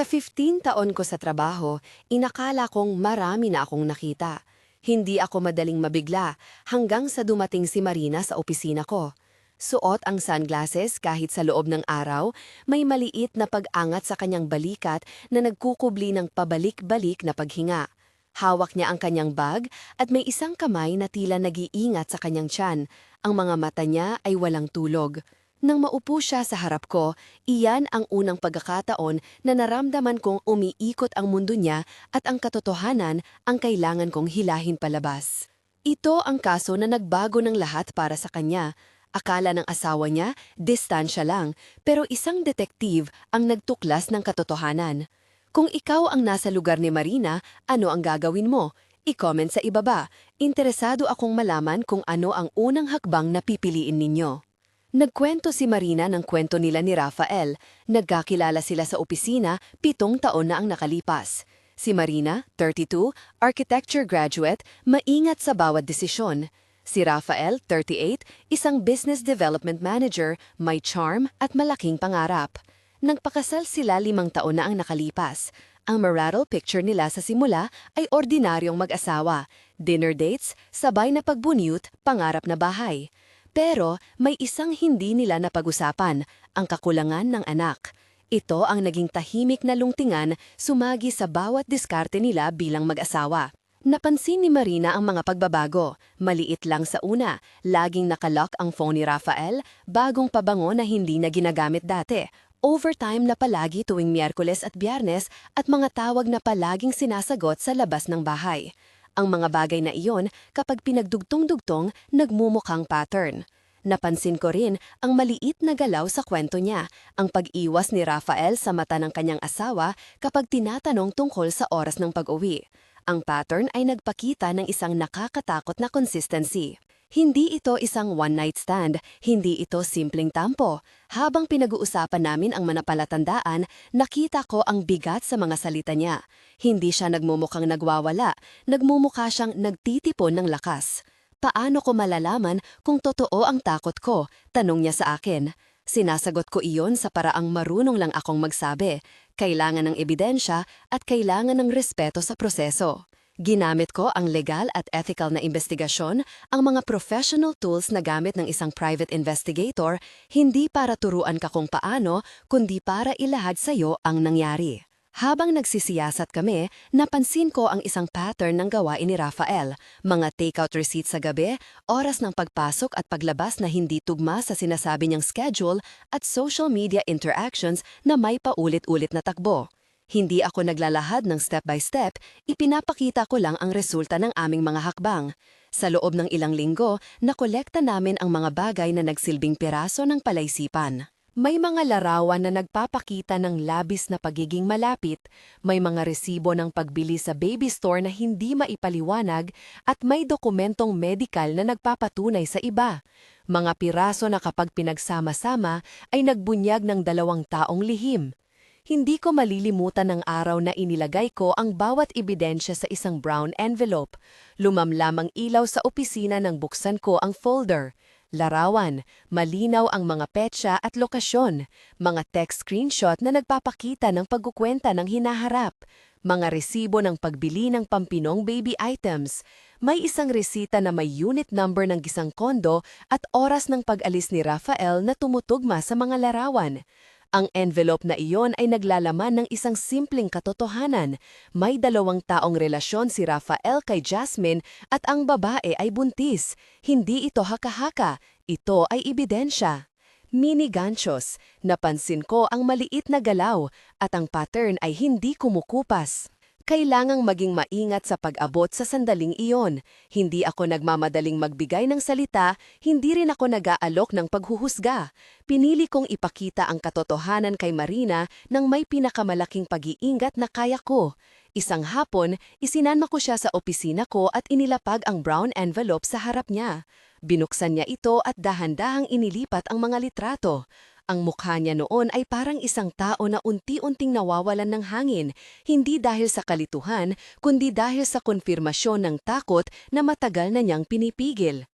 Sa 15 taon ko sa trabaho, inakala kong marami na akong nakita. Hindi ako madaling mabigla hanggang sa dumating si Marina sa opisina ko. Suot ang sunglasses kahit sa loob ng araw, may maliit na pag-angat sa kanyang balikat na nagkukubli ng pabalik-balik na paghinga. Hawak niya ang kanyang bag at may isang kamay na tila nag-iingat sa kanyang tiyan. Ang mga mata niya ay walang tulog. Nang maupo siya sa harap ko, iyan ang unang pagkakataon na naramdaman kong umiikot ang mundo niya at ang katotohanan ang kailangan kong hilahin palabas. Ito ang kaso na nagbago ng lahat para sa kanya. Akala ng asawa niya, distansya lang, pero isang detektive ang nagtuklas ng katotohanan. Kung ikaw ang nasa lugar ni Marina, ano ang gagawin mo? I-comment sa ibaba. Interesado akong malaman kung ano ang unang hakbang na pipiliin ninyo. Nagkwento si Marina ng kwento nila ni Rafael. Nagkakilala sila sa opisina, pitong taon na ang nakalipas. Si Marina, 32, architecture graduate, maingat sa bawat desisyon. Si Rafael, 38, isang business development manager, may charm at malaking pangarap. Nagpakasal sila limang taon na ang nakalipas. Ang marital picture nila sa simula ay ordinaryong mag-asawa, dinner dates, sabay na pagbunyut, pangarap na bahay. Pero may isang hindi nila napag-usapan, ang kakulangan ng anak. Ito ang naging tahimik na lungtingan sumagi sa bawat diskarte nila bilang mag-asawa. Napansin ni Marina ang mga pagbabago. Maliit lang sa una, laging nakalock ang phone ni Rafael, bagong pabango na hindi na ginagamit dati. Overtime na palagi tuwing Miyerkules at Biyernes at mga tawag na palaging sinasagot sa labas ng bahay. Ang mga bagay na iyon, kapag pinagdugtong-dugtong, nagmumukhang pattern. Napansin ko rin ang maliit na galaw sa kwento niya, ang pag-iwas ni Rafael sa mata ng kanyang asawa kapag tinatanong tungkol sa oras ng pag-uwi. Ang pattern ay nagpakita ng isang nakakatakot na consistency. Hindi ito isang one-night stand, hindi ito simpleng tampo. Habang pinag-uusapan namin ang manapalatandaan, nakita ko ang bigat sa mga salita niya. Hindi siya nagmumukhang nagwawala, nagmumukha siyang nagtitipon ng lakas. Paano ko malalaman kung totoo ang takot ko? Tanong niya sa akin. Sinasagot ko iyon sa paraang marunong lang akong magsabi. Kailangan ng ebidensya at kailangan ng respeto sa proseso. Ginamit ko ang legal at ethical na investigasyon, ang mga professional tools na gamit ng isang private investigator, hindi para turuan ka kung paano, kundi para ilahad sa iyo ang nangyari. Habang nagsisiyasat kami, napansin ko ang isang pattern ng gawain ni Rafael, mga takeout receipts sa gabi, oras ng pagpasok at paglabas na hindi tugma sa sinasabi niyang schedule at social media interactions na may paulit-ulit na takbo. Hindi ako naglalahad ng step-by-step, ipinapakita ko lang ang resulta ng aming mga hakbang. Sa loob ng ilang linggo, nakolekta namin ang mga bagay na nagsilbing piraso ng palaisipan. May mga larawan na nagpapakita ng labis na pagiging malapit, may mga resibo ng pagbili sa baby store na hindi maipaliwanag, at may dokumentong medikal na nagpapatunay sa iba. Mga piraso na kapag pinagsama-sama ay nagbunyag ng dalawang taong lihim. Hindi ko malilimutan ang araw na inilagay ko ang bawat ebidensya sa isang brown envelope. Lumamlam ang ilaw sa opisina nang buksan ko ang folder. Larawan, malinaw ang mga petsa at lokasyon, mga text screenshot na nagpapakita ng pagkukwenta ng hinaharap, mga resibo ng pagbili ng pampinong baby items, may isang resita na may unit number ng gisang kondo at oras ng pag-alis ni Rafael na tumutugma sa mga larawan. Ang envelope na iyon ay naglalaman ng isang simpleng katotohanan. May dalawang taong relasyon si Rafael kay Jasmine at ang babae ay buntis. Hindi ito haka-haka, ito ay ebidensya. Mini ganchos, napansin ko ang maliit na galaw at ang pattern ay hindi kumukupas. Kailangang maging maingat sa pag-abot sa sandaling iyon. Hindi ako nagmamadaling magbigay ng salita, hindi rin ako nag-aalok ng paghuhusga. Pinili kong ipakita ang katotohanan kay Marina nang may pinakamalaking pag-iingat na kaya ko. Isang hapon, isinanma ko siya sa opisina ko at inilapag ang brown envelope sa harap niya. Binuksan niya ito at dahan-dahang inilipat ang mga litrato. Ang mukha niya noon ay parang isang tao na unti-unting nawawalan ng hangin, hindi dahil sa kalituhan, kundi dahil sa konfirmasyon ng takot na matagal na niyang pinipigil.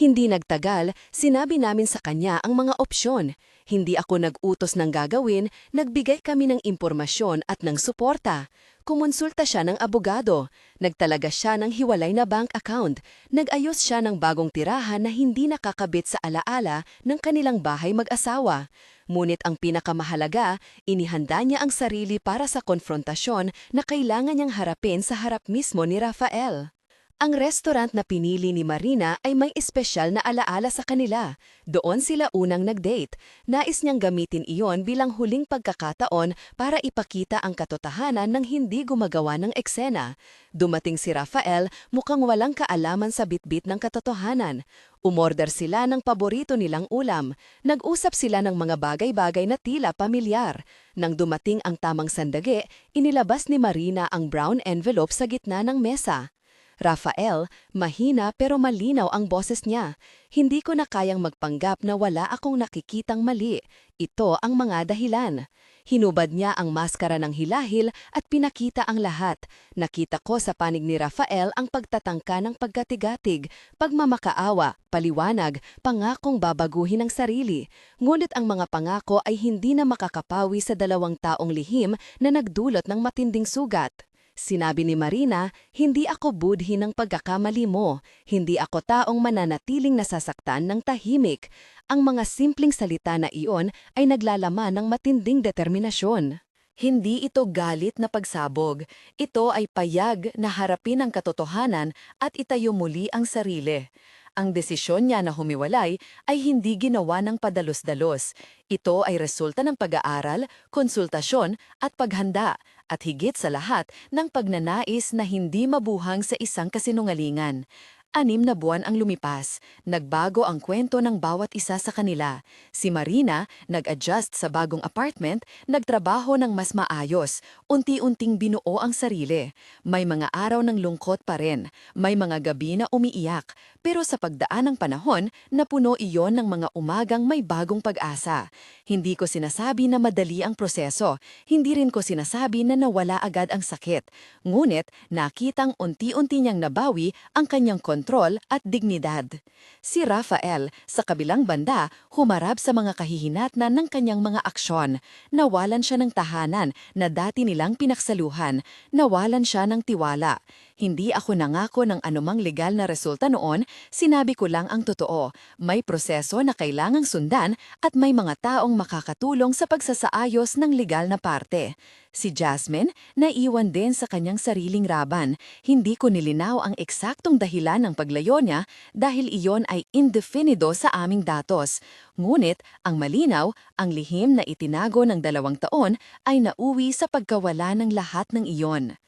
Hindi nagtagal, sinabi namin sa kanya ang mga opsyon. Hindi ako nag-utos ng gagawin, nagbigay kami ng impormasyon at ng suporta. Kumonsulta siya ng abogado. Nagtalaga siya ng hiwalay na bank account. Nag-ayos siya ng bagong tirahan na hindi nakakabit sa alaala ng kanilang bahay mag-asawa. Ngunit ang pinakamahalaga, inihanda niya ang sarili para sa konfrontasyon na kailangan niyang harapin sa harap mismo ni Rafael. Ang restaurant na pinili ni Marina ay may espesyal na alaala sa kanila. Doon sila unang nag-date. Nais niyang gamitin iyon bilang huling pagkakataon para ipakita ang katotohanan ng hindi gumagawa ng eksena. Dumating si Rafael, mukhang walang kaalaman sa bitbit ng katotohanan. Umorder sila ng paborito nilang ulam. Nag-usap sila ng mga bagay-bagay na tila pamilyar. Nang dumating ang tamang sandagi, inilabas ni Marina ang brown envelope sa gitna ng mesa. Rafael, mahina pero malinaw ang boses niya. Hindi ko na kayang magpanggap na wala akong nakikitang mali. Ito ang mga dahilan. Hinubad niya ang maskara ng hilahil at pinakita ang lahat. Nakita ko sa panig ni Rafael ang pagtatangka ng pagkatigatig, pagmamakaawa, paliwanag, pangakong babaguhin ang sarili. Ngunit ang mga pangako ay hindi na makakapawi sa dalawang taong lihim na nagdulot ng matinding sugat. Sinabi ni Marina, hindi ako budhi ng pagkakamali mo, hindi ako taong mananatiling nasasaktan ng tahimik. Ang mga simpleng salita na iyon ay naglalaman ng matinding determinasyon. Hindi ito galit na pagsabog, ito ay payag na harapin ang katotohanan at itayo muli ang sarili. Ang desisyon niya na humiwalay ay hindi ginawa ng padalos-dalos. Ito ay resulta ng pag-aaral, konsultasyon at paghanda at higit sa lahat ng pagnanais na hindi mabuhang sa isang kasinungalingan. Anim na buwan ang lumipas. Nagbago ang kwento ng bawat isa sa kanila. Si Marina, nag-adjust sa bagong apartment, nagtrabaho ng mas maayos, unti-unting binuo ang sarili. May mga araw ng lungkot pa rin, may mga gabi na umiiyak, pero sa pagdaan ng panahon, napuno iyon ng mga umagang may bagong pag-asa. Hindi ko sinasabi na madali ang proseso, hindi rin ko sinasabi na nawala agad ang sakit. Ngunit, nakitang unti-unti niyang nabawi ang kanyang kontrol at dignidad. Si Rafael, sa kabilang banda, humarap sa mga kahihinatnan ng kanyang mga aksyon. Nawalan siya ng tahanan na dati nilang pinaksaluhan. Nawalan siya ng tiwala. Hindi ako nangako ng anumang legal na resulta noon, sinabi ko lang ang totoo. May proseso na kailangang sundan at may mga taong makakatulong sa pagsasaayos ng legal na parte. Si Jasmine, naiwan din sa kanyang sariling raban. Hindi ko nilinaw ang eksaktong dahilan ng paglayo niya dahil iyon ay indefinido sa aming datos. Ngunit, ang malinaw, ang lihim na itinago ng dalawang taon ay nauwi sa pagkawala ng lahat ng iyon.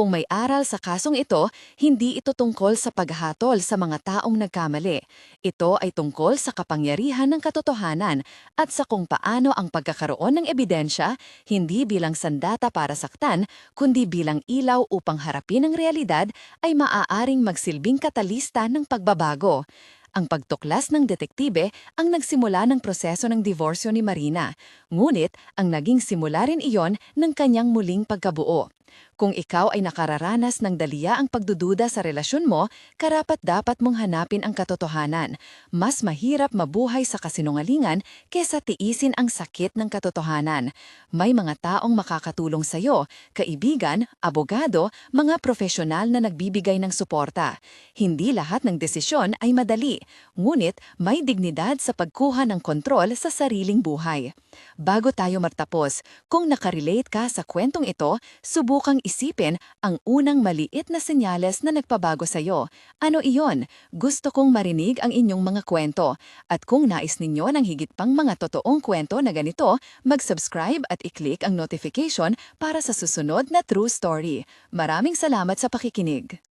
Kung may aral sa kasong ito, hindi ito tungkol sa paghatol sa mga taong nagkamali. Ito ay tungkol sa kapangyarihan ng katotohanan at sa kung paano ang pagkakaroon ng ebidensya hindi bilang sandata para saktan, kundi bilang ilaw upang harapin ang realidad ay maaaring magsilbing katalista ng pagbabago. Ang pagtuklas ng detektibe ang nagsimula ng proseso ng divorsyo ni Marina, ngunit ang naging simula rin iyon ng kanyang muling pagkabuo. Kung ikaw ay nakararanas ng daliya ang pagdududa sa relasyon mo, karapat dapat mong hanapin ang katotohanan. Mas mahirap mabuhay sa kasinungalingan kesa tiisin ang sakit ng katotohanan. May mga taong makakatulong sa iyo, kaibigan, abogado, mga profesional na nagbibigay ng suporta. Hindi lahat ng desisyon ay madali, ngunit may dignidad sa pagkuha ng kontrol sa sariling buhay. Bago tayo martapos, kung nakarelate ka sa kwentong ito, subukang isipin ang unang maliit na senyales na nagpabago sa iyo. Ano iyon? Gusto kong marinig ang inyong mga kwento. At kung nais ninyo ng higit pang mga totoong kwento na ganito, mag-subscribe at i-click ang notification para sa susunod na True Story. Maraming salamat sa pakikinig.